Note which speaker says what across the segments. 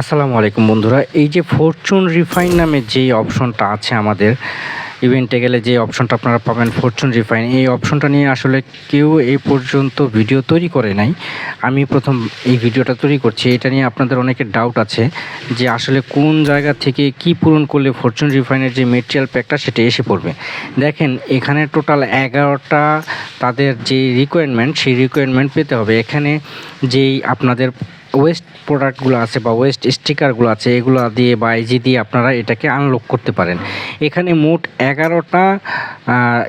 Speaker 1: আসসালামু আলাইকুম বন্ধুরা। এই যে ফরচুন রিফাইন নামে যে অপশনটা আছে আমাদের ইভেন্টে গেলে যে অপশনটা আপনারা পাবেন ফরচুন রিফাইন এই অপশনটা নিয়ে আসলে কেউ এই পর্যন্ত ভিডিও তৈরি করে নাই। আমি প্রথম এই ভিডিওটা তৈরি করছি। এটা নিয়ে আপনাদের অনেকের ডাউট আছে যে আসলে কোন জায়গা থেকে কি পূরণ করলে ফরচুন রিফাইনের যে মেটেরিয়াল প্যাকটা সেটা এসে পড়বে। দেখেন, এখানে টোটাল এগারোটা তাদের যে রিকোয়ারমেন্ট সেই রিকোয়ারমেন্ট পেতে হবে। এখানে যেই আপনাদের ওয়েস্ট প্রোডাক্টগুলো আছে বা ওয়েস্ট স্টিকারগুলো আছে, এগুলো দিয়ে বা ইজি দিয়ে আপনারা এটাকে আনলক করতে পারেন। এখানে মোট এগারোটা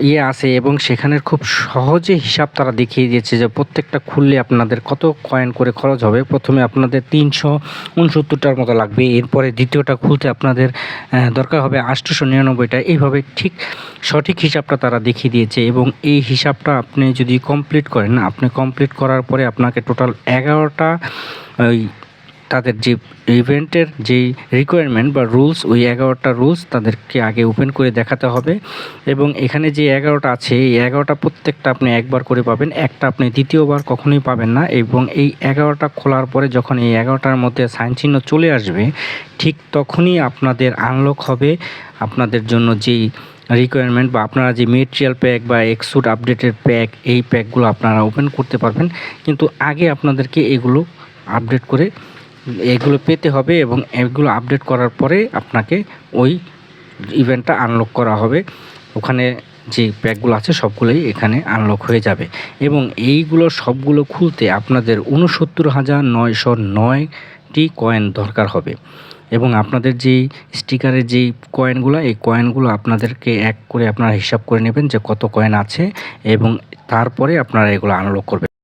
Speaker 1: ইয়ে আছে এবং সেখানে খুব সহজে হিসাব তারা দেখিয়ে দিয়েছে যে প্রত্যেকটা খুললে আপনাদের কত কয়েন করে খরচ হবে। প্রথমে আপনাদের তিনশো উনসত্তরটার মতো লাগবে। এরপরে দ্বিতীয়টা খুলতে আপনাদের দরকার হবে আটশোশো নিরানব্বইটা। এইভাবে ঠিক সঠিক হিসাবটা তারা দেখিয়ে দিয়েছে এবং এই হিসাবটা আপনি যদি কমপ্লিট করেন, আপনি কমপ্লিট করার পরে আপনাকে টোটাল এগারোটা, ওই তাদের যে ইভেন্টের যেই রিকোয়ারমেন্ট বা রুলস ওই এগারোটা রুলস তাদেরকে আগে ওপেন করে দেখাতে হবে। এবং এখানে যে এগারোটা আছে, এই এগারোটা প্রত্যেকটা আপনি একবার করে পাবেন। একটা আপনি দ্বিতীয়বার কখনোই পাবেন না। এবং এই এগারোটা খোলার পরে যখন এই এগারোটার মধ্যে সাইন চিহ্ন চলে আসবে, ঠিক তখনই আপনাদের আনলক হবে। আপনাদের জন্য যেই রিকোয়ারমেন্ট বা আপনারা যে মেটেরিয়াল প্যাক বা এক্সুট আপডেটের প্যাক এই প্যাকগুলো আপনারা ওপেন করতে পারবেন। কিন্তু আগে আপনাদেরকে এগুলো আপডেট করে এগুলো পেতে হবে এবং এগুলো আপডেট করার পরে আপনাকে ওই ইভেন্টটা আনলক করা হবে। ওখানে যে প্যাকগুলো আছে সবগুলোই এখানে আনলক হয়ে যাবে। এবং এইগুলো সবগুলো খুলতে আপনাদের উনসত্তর হাজার নয়শো নয়টি কয়েন দরকার হবে। এবং আপনাদের যেই স্টিকারের যেই কয়েনগুলো এই কয়েনগুলো আপনাদেরকে এক করে আপনারা হিসাব করে নেবেন যে কত কয়েন আছে এবং তারপরে আপনারা এগুলো আনলক করবেন।